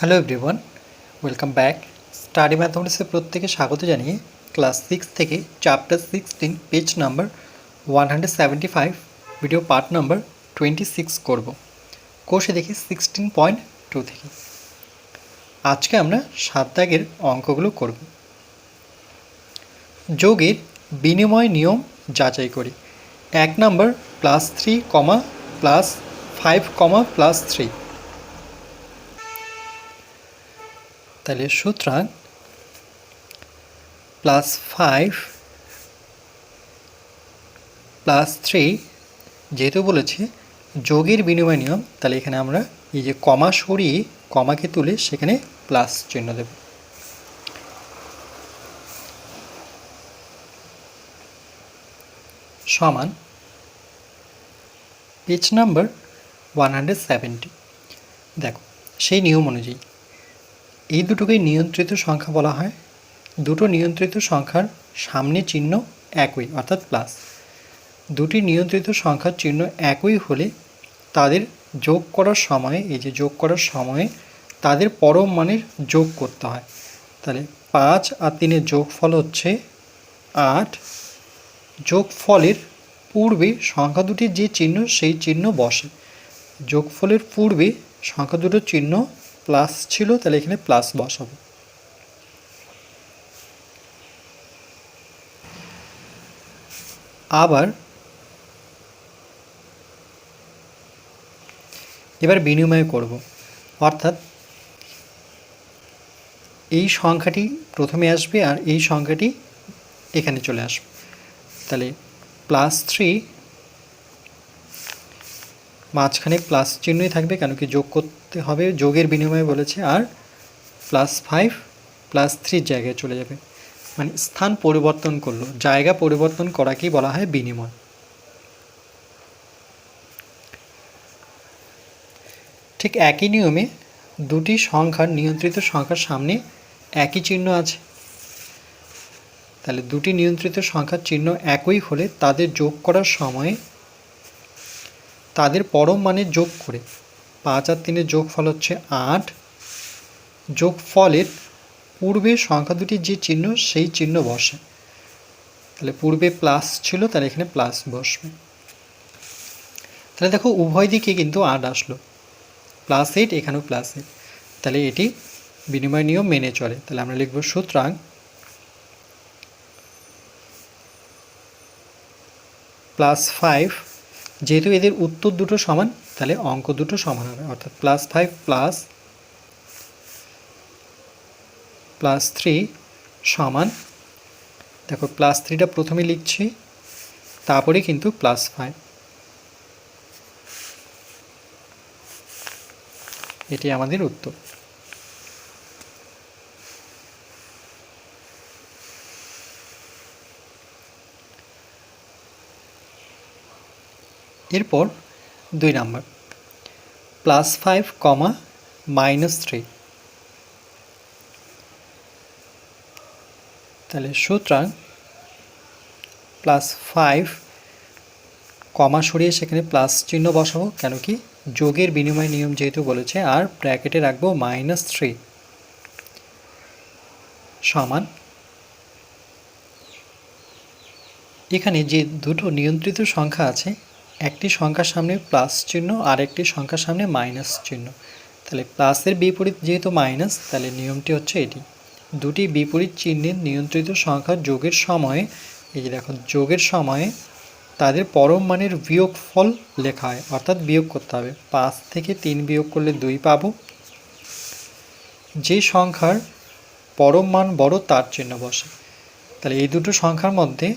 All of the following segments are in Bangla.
Hello everyone, welcome back. Study ম্যাথমেটিক্সে প্রত্যেকে স্বাগত জানিয়ে ক্লাস সিক্স থেকে chapter sixteen, page number one hundred seventy five, video part number twenty six করব। কোষে দেখি সিক্সটিন পয়েন্ট টু থেকে। আজকে আমরা সাত দাগের অঙ্কগুলো করব। যোগের বিনিময় নিয়ম যাচাই করি। এক number plus three comma plus five comma plus three. তাহলে সুতরাং প্লাস ফাইভ প্লাস থ্রি যেহেতু বলেছে যোগের বিনিময় নিয়ম, তাহলে এখানে আমরা এই যে কমা সরিয়ে কমাকে তুলে সেখানে প্লাস চিহ্ন দেব। সমান পেজ নাম্বার ওয়ান হান্ড্রেড দেখো, সেই নিয়ম অনুযায়ী এই দুটোকে নিয়ন্ত্রিত সংখ্যা বলা হয়। দুটো নিয়ন্ত্রিত সংখ্যার সামনে চিহ্ন একই, অর্থাৎ প্লাস দুটি নিয়ন্ত্রিত সংখ্যার চিহ্ন একই হলে তাদের যোগ করার সময়ে, এই যে যোগ করার সময়ে তাদের পরম মানের যোগ করতে হয়। তাহলে পাঁচ আর তিনের যোগফল হচ্ছে আট। যোগফলের পূর্বে সংখ্যা দুটির যে চিহ্ন, সেই চিহ্ন বসে। যোগফলের পূর্বে সংখ্যা দুটোর চিহ্ন প্লাস ছিল, তাহলে এখানে প্লাস বসাবো আবার এবার বিনিময় করব। অর্থাৎ এই সংখ্যাটি প্রথমে আসবে আর এই সংখ্যাটি এখানে চলে আসবে। তাহলে প্লাস থ্রি মাঝখানে প্লাস চিহ্নই থাকবে, কেন কি যোগ করতে হবে, যোগের বিনিময়ে বলেছে, আর প্লাস ফাইভ প্লাস থ্রির জায়গায় চলে যাবে। মানে স্থান পরিবর্তন করল, জায়গা পরিবর্তন করাকেই বলা হয় বিনিময়। ঠিক একই নিয়মে দুটি সংখ্যার নিয়ন্ত্রিত সংখ্যার সামনে একই চিহ্ন আছে। তাহলে দুটি নিয়ন্ত্রিত সংখ্যার চিহ্ন একই হলে তাদের যোগ করার সময় তাদের পরম মানে যোগ করে। পাঁচ আর তিনের যোগফল হচ্ছে আট। যোগফলের পূর্বে সংখ্যা দুটির যে চিহ্ন, সেই চিহ্ন বসে। তাহলে পূর্বে প্লাস ছিল, তাহলে এখানে প্লাস বসবে। তাহলে দেখো উভয় দিকে কিন্তু আট আসলো। প্লাস এইট এখানেও প্লাস এইট তাহলে এটি বিনিময় নিয়ম মেনে চলে। তাহলে আমরা লিখব সুতরাং প্লাস ফাইভ যেহেতু এদের উত্তর দুটো সমান, তাহলে অঙ্ক দুটো সমান হবে। অর্থাৎ plus five plus plus three সমান, দেখো প্লাস থ্রিটা প্রথমে লিখছি, তারপরে কিন্তু প্লাস ফাইভ এটি আমাদের উত্তর। এরপর দুই number plus five comma minus three তাহলে সুতরাং প্লাস ফাইভ কমা সরিয়ে সেখানে প্লাস চিহ্ন বসাবো, কেন কি যোগের বিনিময় নিয়ম যেহেতু বলেছে, আর ব্র্যাকেটে রাখব মাইনাস থ্রি সমান। এখানে যে দুটো নিয়ন্ত্রিত সংখ্যা আছে একটি সংখ্যার সামনে প্লাস চিহ্ন আর একটি সংখ্যার সামনে মাইনাস চিহ্ন। তাহলে প্লাসের বিপরীত যেহেতু মাইনাস, তাহলে নিয়মটি হচ্ছে এটি। দুটি বিপরীত চিহ্নের নিয়ন্ত্রিত সংখ্যা যোগের সময়ে, এই যে দেখো যোগের সময়ে তাদের পরম মানের বিয়োগ ফল লেখা হয়, অর্থাৎ বিয়োগ করতে হবে। পাঁচ থেকে তিন বিয়োগ করলে দুই পাবো। যে সংখ্যার পরম মান বড়, তার চিহ্ন বসে। তাহলে এই দুটো সংখ্যার মধ্যে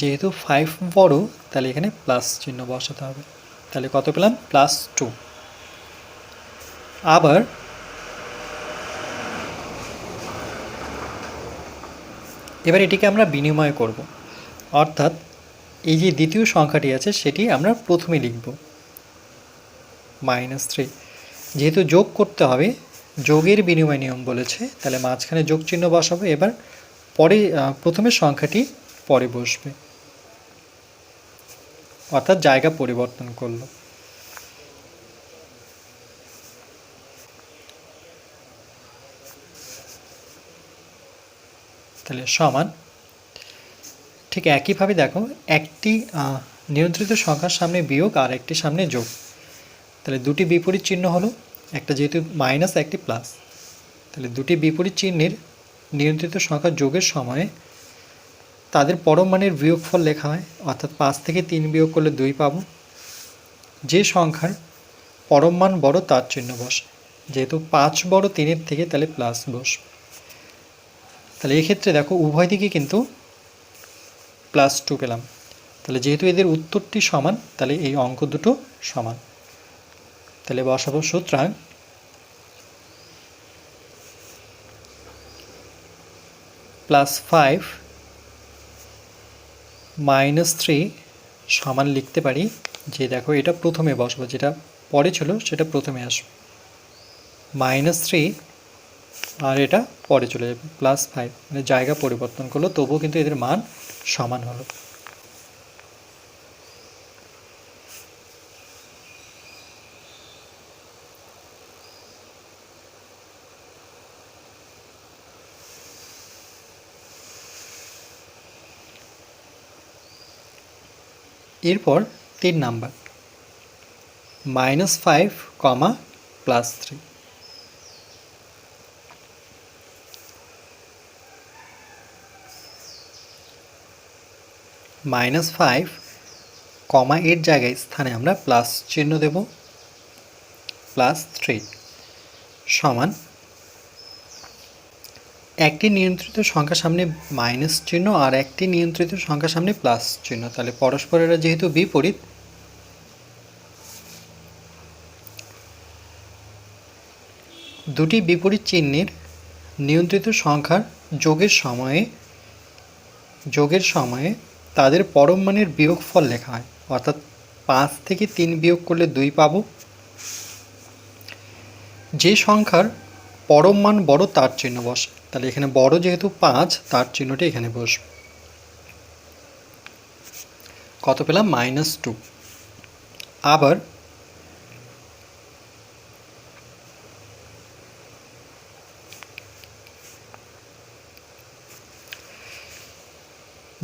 যেহেতু ফাইভ বড়, তাহলে এখানে প্লাস চিহ্ন বসাতে হবে। তাহলে কত পেলাম? প্লাস টু আবার এবার এটিকে আমরা বিনিময় করব। অর্থাৎ এই যে দ্বিতীয় সংখ্যাটি আছে, সেটি আমরা প্রথমে লিখব। মাইনাস থ্রি যেহেতু যোগ করতে হবে, যোগের বিনিময় নিয়ম বলেছে, তাহলে মাঝখানে যোগ চিহ্ন বসাবো। এবার পরে প্রথমে সংখ্যাটি পরে বসবে। অর্থাৎ জায়গা পরিবর্তন করল। তাহলে সমান। ঠিক একইভাবে দেখো, একটি নিয়ন্ত্রিত সংখ্যার সামনে বিয়োগ আর একটি সামনে যোগ। তাহলে দুটি বিপরীত চিহ্ন হলো, একটা যেহেতু মাইনাস একটি প্লাস তাহলে দুটি বিপরীত চিহ্নের নিয়ন্ত্রিত সংখ্যা যোগের সময়ে তাদের পরম মানের বিয়োগফল লেখা হয়, অর্থাৎ পাঁচ থেকে তিন বিয়োগ করলে দুই পাবো। যে সংখ্যার পরম মান বড়, তার চিহ্ন বসে। যেহেতু পাঁচ বড় তিনের থেকে তাহলে প্লাস বসবে তাহলে এক্ষেত্রে দেখো, উভয় দিকে কিন্তু প্লাস টু পেলাম। তাহলে যেহেতু এদের উত্তরটি সমান, তাহলে এই অঙ্ক দুটো সমান। তাহলে বসাবো সুতরাং প্লাস ফাইভ মাইনাস থ্রি সমান লিখতে পারি যে দেখো এটা প্রথমে বসবো, যেটা পরে ছিল সেটা প্রথমে আসবে। মাইনাস থ্রি আর এটা পরে চলে যাবে প্লাস ফাইভ মানে জায়গা পরিবর্তন করল, তবুও কিন্তু এদের মান সমান হলো। এরপর তিন number. Minus five comma plus three. Minus five comma এর জায়গায় স্থানে আমরা প্লাস চিহ্ন দেব। প্লাস থ্রি সমান একটি নিয়ন্ত্রিত সংখ্যার সামনে মাইনাস চিহ্ন আর একটি নিয়ন্ত্রিত সংখ্যার সামনে প্লাস চিহ্ন। তাহলে পরস্পরেরা যেহেতু বিপরীত, দুটি বিপরীত চিহ্নের নিয়ন্ত্রিত সংখ্যার যোগের সময়ে যোগের সময়ে তাদের পরম মানের বিয়োগফল লেখা হয়। অর্থাৎ পাঁচ থেকে তিন বিয়োগ করলে দুই পাব। যে সংখ্যার পরম মান বড় তার চিহ্ন বসে। তাহলে এখানে বড় যেহেতু পাঁচ, তার চিহ্নটি এখানে বসবে। কত পেলাম? Minus two. আবার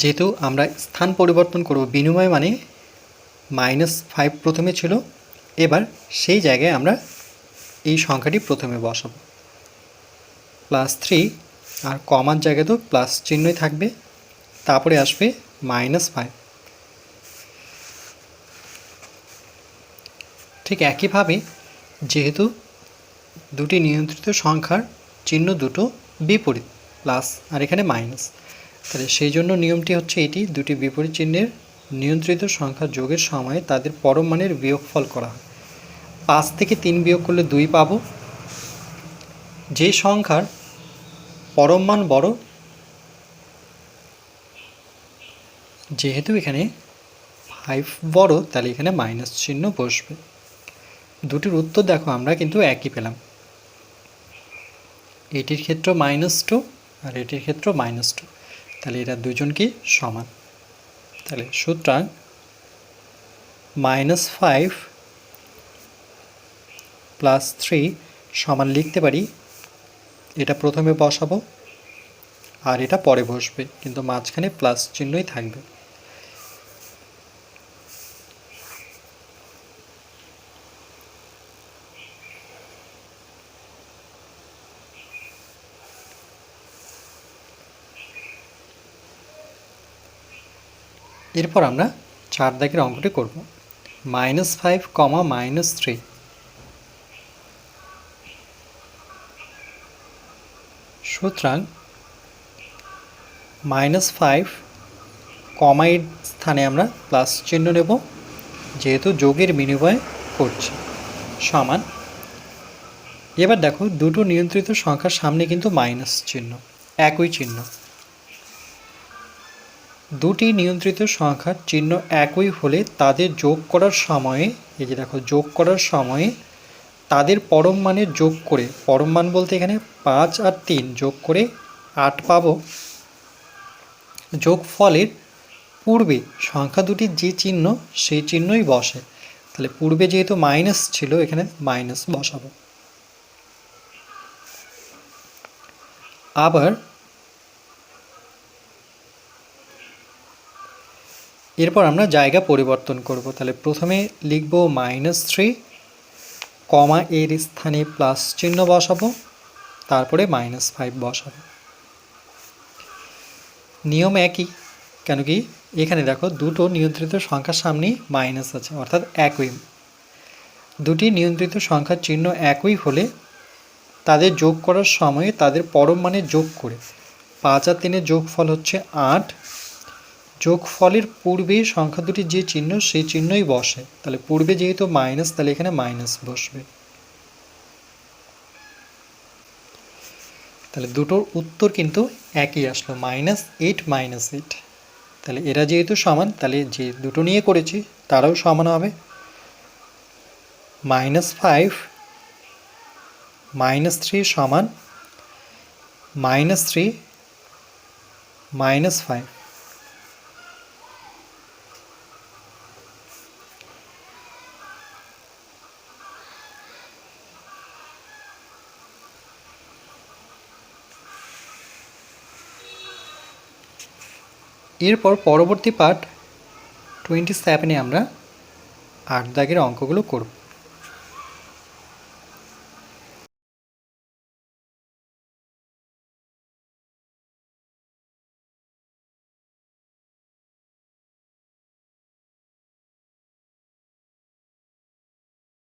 যেহেতু আমরা স্থান পরিবর্তন করব, বিনিময় মানে মাইনাস ফাইভ প্রথমে ছিল, এবার সেই জায়গায় আমরা এই সংখ্যাটি প্রথমে বসাবো। প্লাস থ্রি আর কমার জায়গায় তো প্লাস চিহ্নই থাকবে। তারপরে আসবে মাইনাস ফাইভ ঠিক একইভাবে যেহেতু দুটি নিয়ন্ত্রিত সংখ্যার চিহ্ন দুটো বিপরীত প্লাস আর এখানে মাইনাস তাহলে সেই জন্য নিয়মটি হচ্ছে এটি, দুটি বিপরীত চিহ্নের নিয়ন্ত্রিত সংখ্যা যোগের সময় তাদের পরম মানের বিয়োগফল করা হয়। পাঁচ থেকে তিন বিয়োগ করলে দুই পাবো। যে সংখ্যার পরম মান বড়, যেহেতু এখানে ফাইভ বড়, তাহলে এখানে মাইনাস চিহ্ন বসবে। দুটির উত্তর দেখো, আমরা কিন্তু একই পেলাম। এটির ক্ষেত্র মাইনাস টু আর এটির ক্ষেত্র মাইনাস টু তাহলে এরা দুজন কি? সমান। তাহলে সুতরাং মাইনাস ফাইভ প্লাস থ্রি সমান লিখতে পারি এটা প্রথমে বসাবো আর এটা পরে বসবে, কিন্তু মাঝখানে প্লাস চিহ্নই থাকবে। এরপর আমরা চার দাগের অঙ্কটি করব। Minus five comma minus three. সুতরাং মাইনাস ফাইভ কমাইয়ের স্থানে আমরা প্লাস চিহ্ন নেব, যেহেতু যোগের বিনিময় করছি। সমান। এবার দেখো, দুটো নিয়ন্ত্রিত সংখ্যার সামনে কিন্তু মাইনাস চিহ্ন, একই চিহ্ন। দুটি নিয়ন্ত্রিত সংখ্যার চিহ্ন একই হলে তাদের যোগ করার সময়ে, এই যে দেখো, যোগ করার সময়ে তাদের পরম মানে যোগ করে, পরম মান বলতে এখানে পাঁচ আর তিন যোগ করে আট পাব। যোগফলের পূর্বে সংখ্যা দুটির যে চিহ্ন, সেই চিহ্নই বসে। তাহলে পূর্বে যেহেতু মাইনাস ছিল, এখানে মাইনাস বসাবো। আবার এরপর আমরা জায়গা পরিবর্তন করব। তাহলে প্রথমে লিখব মাইনাস থ্রি কমা এর স্থানে প্লাস চিহ্ন বসাবো, তারপরে মাইনাস ফাইভ বসাবো। নিয়ম একই, কেন কি এখানে দেখো দুটো নিয়ন্ত্রিত সংখ্যার সামনেই মাইনাস আছে, অর্থাৎ একই। দুটি নিয়ন্ত্রিত সংখ্যার চিহ্ন একই হলে তাদের যোগ করার সময়ে তাদের পরম মানে যোগ করে। পাঁচ আর তিনের যোগফল হচ্ছে আট যোগফলের পূর্বে সংখ্যা দুটির যে চিহ্ন, সেই চিহ্নই বসে। তাহলে পূর্বে যেহেতু মাইনাস তাহলে এখানে মাইনাস বসবে। তাহলে দুটোর উত্তর কিন্তু একই আসলো মাইনাস এইট মাইনাস এইট তাহলে এরা যেহেতু সমান, তাহলে যে দুটো নিয়ে করেছি, তারাও সমান হবে। মাইনাস ফাইভ মাইনাস থ্রি সমান মাইনাস থ্রি মাইনাস ফাইভ এরপর পরবর্তী পার্ট টোয়েন্টি সেভেনে আমরা আট দাগের অঙ্কগুলো করব।